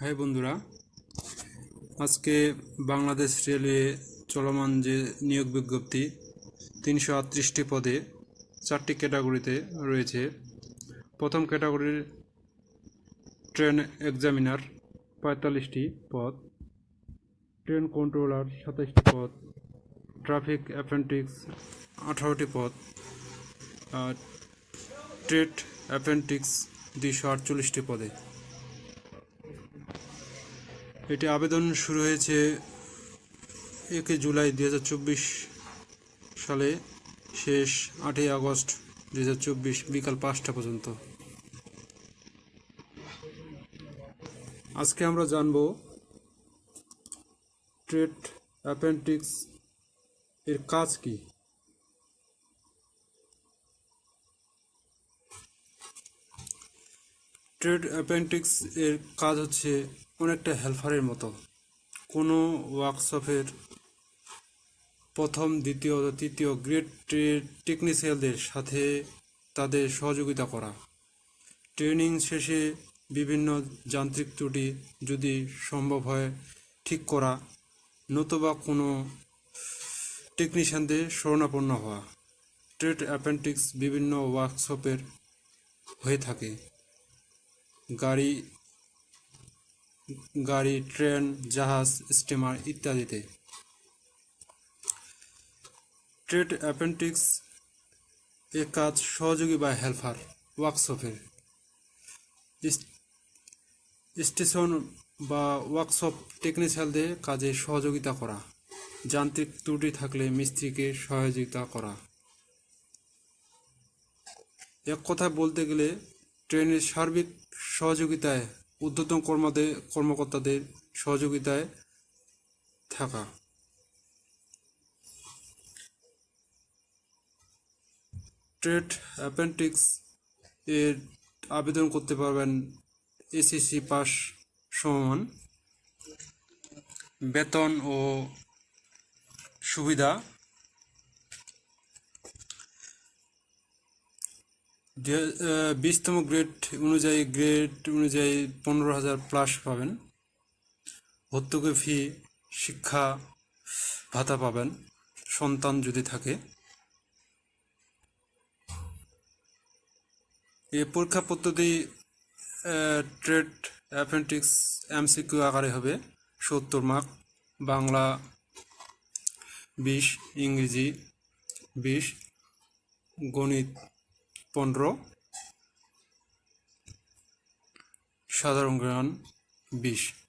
High বন্ধুরা, আজকে Bangladesh railway চলমান যে নিয়োগ বিজ্ঞপ্তি, তিনশো আটত্রিশটি পদে চারটি ক্যাটাগরিতে রয়েছে। প্রথম ক্যাটাগরির ট্রেন এক্সামিনার পঁয়তাল্লিশটি পদ, ট্রেন কন্ট্রোলার সাতাশটি পদ, ট্রাফিক অ্যাপেন্টিক্স আঠারোটি পদ ট্রেড অ্যাপেন্টিক্স দুইশো আটচল্লিশটি পদে। এটি আবেদন শুরু হয়েছে একে জুলাই দু হাজার চব্বিশ সালে, শেষ আটই আগস্ট দু হাজার চব্বিশ বিকাল পাঁচটা পর্যন্ত। আজকে আমরা জানব ট্রেড অ্যাপেন্টিক্স এর কাজ কি। ট্রেড অ্যাপেন্টিক্স এর কাজ হচ্ছে অনেকটা হেল্পারের মতো। কোনো ওয়ার্কশপের প্রথম, দ্বিতীয় তৃতীয় গ্রেড টেকনিশিয়ালদের সাথে তাদের সহযোগিতা করা। ট্রেনিং শেষে বিভিন্ন যান্ত্রিক ত্রুটি যদি সম্ভব হয় ঠিক করা, নতুবা কোনো টেকনিশিয়ানদের শরণাপন্ন হওয়া। ট্রেড অ্যাপেন্টিক্স বিভিন্ন ওয়ার্কশপের হয়ে থাকে। গাড়ি গাড়ি, ট্রেন, জাহাজ, স্টিমার ইত্যাদিতে। ট্রেড অ্যাপেন্টিক্স এ কাজ সহযোগী বা হেল্পার, ওয়ার্কশপের। স্টেশন বা ওয়ার্কশপ টেকনিশিয়ানদের কাজে সহযোগিতা করা, যান্ত্রিক ত্রুটি থাকলে মিস্ত্রিকে সহযোগিতা করা। এক কথায় বলতে গেলে, ট্রেনের সার্বিক সহযোগিতায় ঊর্ধ্বতন কর্মদের কর্মকর্তাদের সহযোগিতায় থাকা। ট্রেড অ্যাপেন্টিক্স এর আবেদন করতে পারবেন এসিসি পাস সমান। বেতন ও সুবিধা বিশতম গ্রেড অনুযায়ী গ্রেড অনুযায়ী পনেরো হাজার প্লাস পাবেন। ভর্তুকি ফি শিক্ষা ভাতা পাবেন, সন্তান যদি থাকে। এ পরীক্ষা পদ্ধতি ট্রেড অ্যাপেন্টিক্স এমসিকিউ আকারে হবে, সত্তর মার্ক বাংলা বিশ, ইংরেজি বিশ, গণিত পনেরো। সাধারণ জ্ঞান বিশ।